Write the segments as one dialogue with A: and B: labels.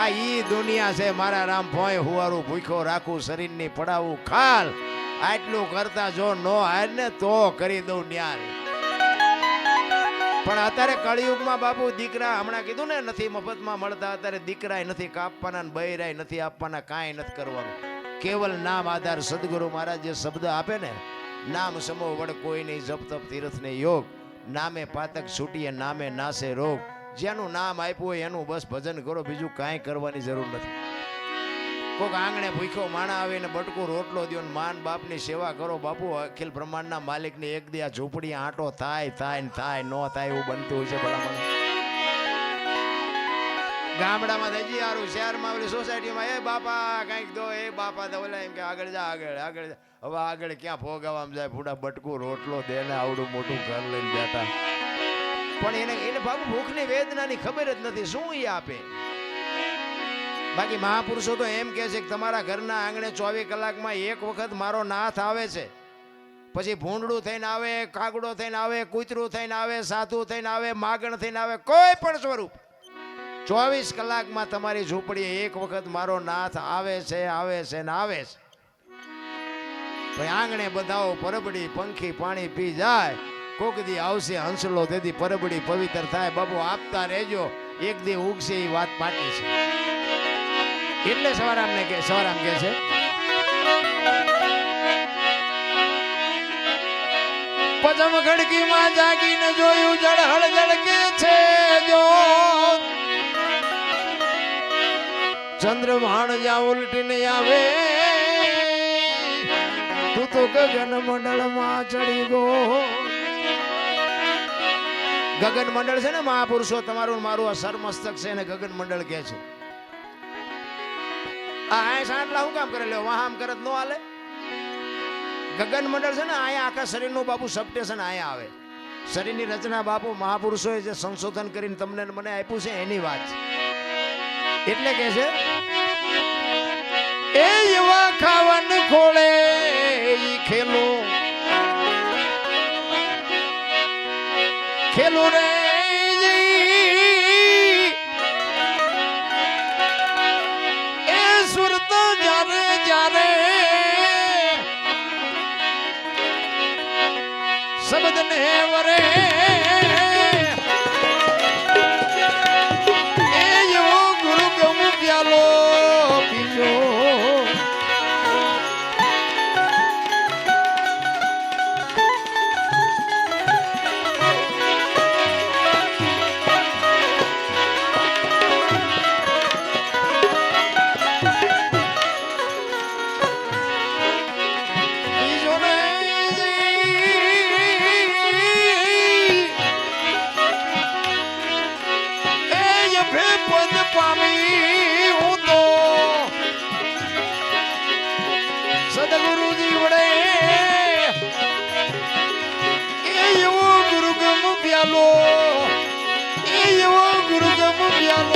A: આ ઈ દુનિયા છે, મારા રામ ભોય હુવારું ભૂખ્યો રાખું, શરીરની પડાવું ખાલ. આટલું કરતા જો નો હાર ને તો કરી દઉં ન્યાર પણ અત્યારે કળિયુગમાં બાપુ દીકરા હમણાં કીધું ને, નથી મફતમાં મળતા, અત્યારે દીકરાય નથી કાપવાના બૈરાય નથી આપવાના, કાંઈ નથી કરવાનું. કેવલ નામ આધાર સદગુરુ મહારાજ જે શબ્દ આપે ને, નામ સમો વડ કોઈ નહીં જપ તપ તીર્થ ને યોગ, નામે પાતક છૂટીએ, નામે નાશે રોગ. જેનું નામ આપ્યું હોય એનું બસ ભજન કરો, બીજું કાંઈ કરવાની જરૂર નથી. કોક આંગણે ભૂખ્યો માણા આવીને બટકું રોટલો દ્યો ને માન બાપની સેવા કરો, બાપુ અખિલ બ્રહ્માંડના માલિકની એક દી ઝૂંપડી, આંટો થાય થાય ને થાય, નો થાય એવું બનતું હોય છે ભલામણ. ગામડામાં થઈ હજી સારું શહેરમાં ઓલી સોસાયટીમાં, એ બાપા, કંઈક દો, એ બાપા તો એમ કે, આગળ જા, આગળ આગળ હવે આગળ ક્યાં ભોગાવામાં જાય? ફૂડા બટકું, રોટલો દે ને આવડું મોટું ઘર લઈને બેઠા. પણ એને એને બાપુ ભૂખની વેદનાની ખબર જ નથી, શું એ આપે? બાકી મહાપુરુષો તો એમ કહે છે કે તમારા ઘરના આંગણે ચોવીસ કલાકમાં એક વખત મારો નાથ આવે છે. પછી ભૂંડડું થઈને આવે, કાગડો થઈને આવે, કૂતરું થઈને આવે, સાધુ થઈને આવે, માગણ થઈને આવે, કોઈ પણ સ્વરૂપ. ચોવીસ કલાકમાં તમારી ઝૂંપડી એક વખત મારો નાથ આવે છે આવે છે ને આવે છે. ભાઈ આંગણે બધાઓ પરબડી, પંખી, પાણી પી જાય. કોક દી આવશે હંસલો, તેથી પરબડી પવિત્ર થાય. બાબુ આપતા રહેજો. એક દી ઉગશે એ વાત પાકી છે. એટલે સવારામને કે, સવારામ કે છે? પદમ ખડકીમાં જાગીને જોયું જળહળ જળકે છે જો. ચંદ્રમાણ જ્યાં ઉલટીને આવે, તું તો ગગન મંડળમાં ચડી ગયો. ગગન મંડળ છે ને મહાપુરુષો, તમારું મારું આ સરમસ્તક છે એને ગગન મંડળ કહે છે. આ આય સાંટલા હું કામ કરે? લ્યો વાહામ કરત નો હાલે. ગગન મંડળ છે ને આયા આખા શરીરનું બાપુ સબસ્ટેશન આયા આવે. શરીરની રચના બાપુ મહાપુરુષોએ જે સંશોધન કરીને તમને મને આપ્યું છે એની વાત. એટલે કે છે, એ એવા શબ્દ ને વરે. પદ પામી હું તો. સદગુરુજી વડે એ એવો ગુરુગમ પ્યાલો એ એવો ગુરુગમ પ્યાલો.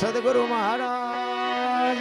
A: સદગુરુ મહારાજ